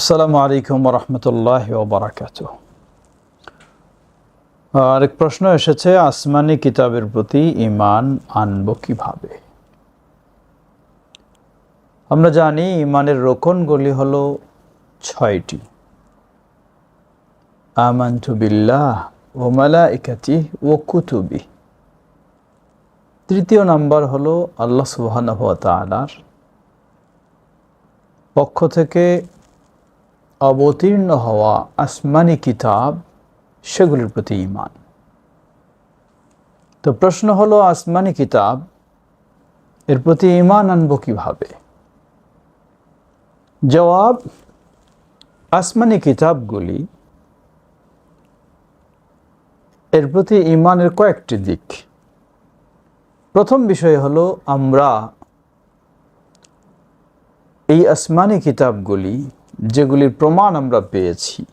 আসসালামু আলাইকুম রহমতুল্লাহ বারাকাত আরেক প্রশ্ন এসেছে, আসমানি কিতাবের প্রতি ইমান আনব কীভাবে? আমরা জানি ইমানের রোকনগুলি হল ছয়টি। আমান্তু বিল্লাহ ও মালাইকাতি ও কুতুবি তৃতীয় নাম্বার হলো আল্লাহ সুবহানাহু পক্ষ থেকে অবতীর্ণ হওয়া আসমানি কিতাব, সেগুলির প্রতি ইমান তো প্রশ্ন হলো, আসমানি কিতাব, এর প্রতি ইমান আনব কীভাবে? জবাব, আসমানি কিতাবগুলি এর প্রতি ইমানের কয়েকটি দিক। প্রথম বিষয় হলো, আমরা এই আসমানি কিতাবগুলি যেগুলির প্রমাণ আমরা পেয়েছি।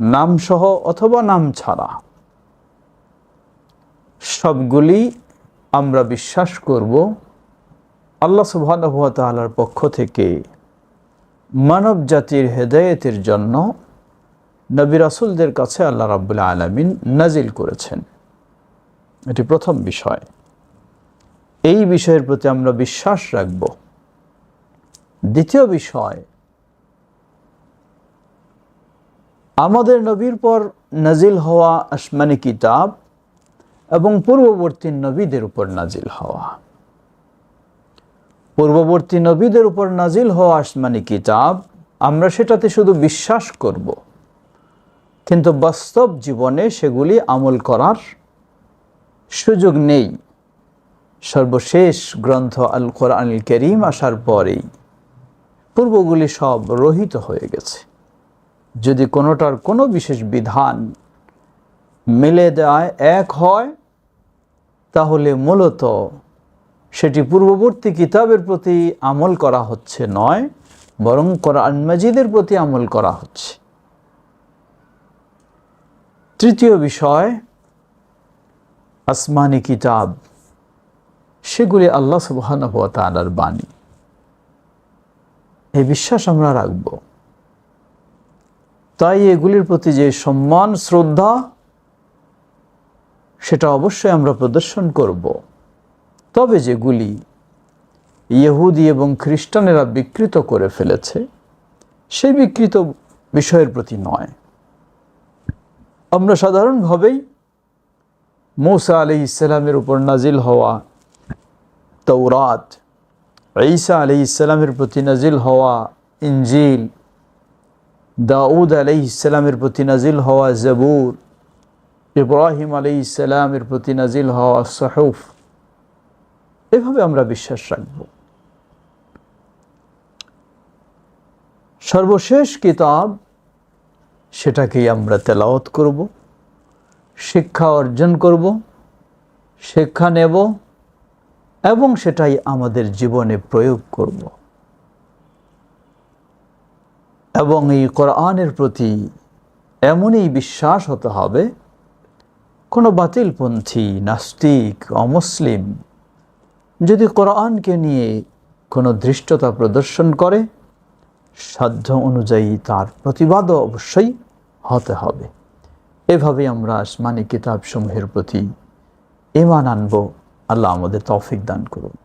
নামসহ অথবা নাম ছাড়া। সবগুলি আমরা বিশ্বাস করব আল্লাহ সুবাহর পক্ষ থেকে মানব জাতির হেদায়েতের জন্য নবী রাসুলদের কাছে আল্লাহ রাবুল্লাহ আলমিন নাজিল করেছেন। এটি প্রথম বিষয়। এই বিষয়ের প্রতি আমরা বিশ্বাস রাখব। দ্বিতীয় বিষয় আমাদের নবীর পর নাজিল হওয়া আসমানি কিতাব এবং পূর্ববর্তী নবীদের উপর নাজিল হওয়া। পূর্ববর্তী নবীদের উপর নাজিল হওয়া আসমানি কিতাব আমরা সেটাতে শুধু বিশ্বাস করব, কিন্তু বাস্তব জীবনে সেগুলি আমল করার সুযোগ নেই। সর্বশেষ গ্রন্থ আল কোরআন করিম আসার পরেই পূর্বগুলি সব রহিত হয়ে গেছে। যদি কোনোটার কোনো বিশেষ বিধান মিলে দেয়, এক হয়, তাহলে মূলত সেটি পূর্ববর্তী কিতাবের প্রতি আমল করা হচ্ছে নয়, বরং কোরআন মাজিদের প্রতি আমল করা হচ্ছে। তৃতীয় বিষয়, আসমানি কিতাব, সেগুলি আল্লাহ তালার বাণী। এই বিশ্বাস আমরা রাখব। তাই এগুলির প্রতি যে সম্মান, শ্রদ্ধা, সেটা অবশ্যই আমরা প্রদর্শন করব। তবে যেগুলি ইহুদি এবং খ্রিস্টানেরা বিকৃত করে ফেলেছে সেই বিকৃত বিষয়ের প্রতি নয়। আমরা সাধারণভাবেই মৌসা আলি ইসলামের উপর নাজিল হওয়া তৌরাত ঈসা আলি ইসলামের প্রতি নাজিল হওয়া ইঞ্জিল দাউদ আলি ইসলামের প্রতি নাজিল হওয়া জবুর, ইব্রাহিম আলি ইসলামের প্রতি নাজিল হওয়া সাহুফ, এভাবে আমরা বিশ্বাস রাখব। সর্বশেষ কিতাব সেটাকেই আমরা তেলাওয়াত করব, শিক্ষা অর্জন করব, শিক্ষা নেব এবং সেটাই আমাদের জীবনে প্রয়োগ করব। এবং এই কোরআনের প্রতি এমনই বিশ্বাস হতে হবে, কোনো বাতিলপন্থী, নাস্তিক, অমুসলিম যদি কোরআনকে নিয়ে কোনো ধৃষ্টতা প্রদর্শন করে, সাধ্য অনুযায়ী তার প্রতিবাদও অবশ্যই হতে হবে। এভাবে আমরা আসমানি কিতাবসমূহের প্রতি ইমান আনব। আল্লাহ আমাদের তৌফিক দান করুন।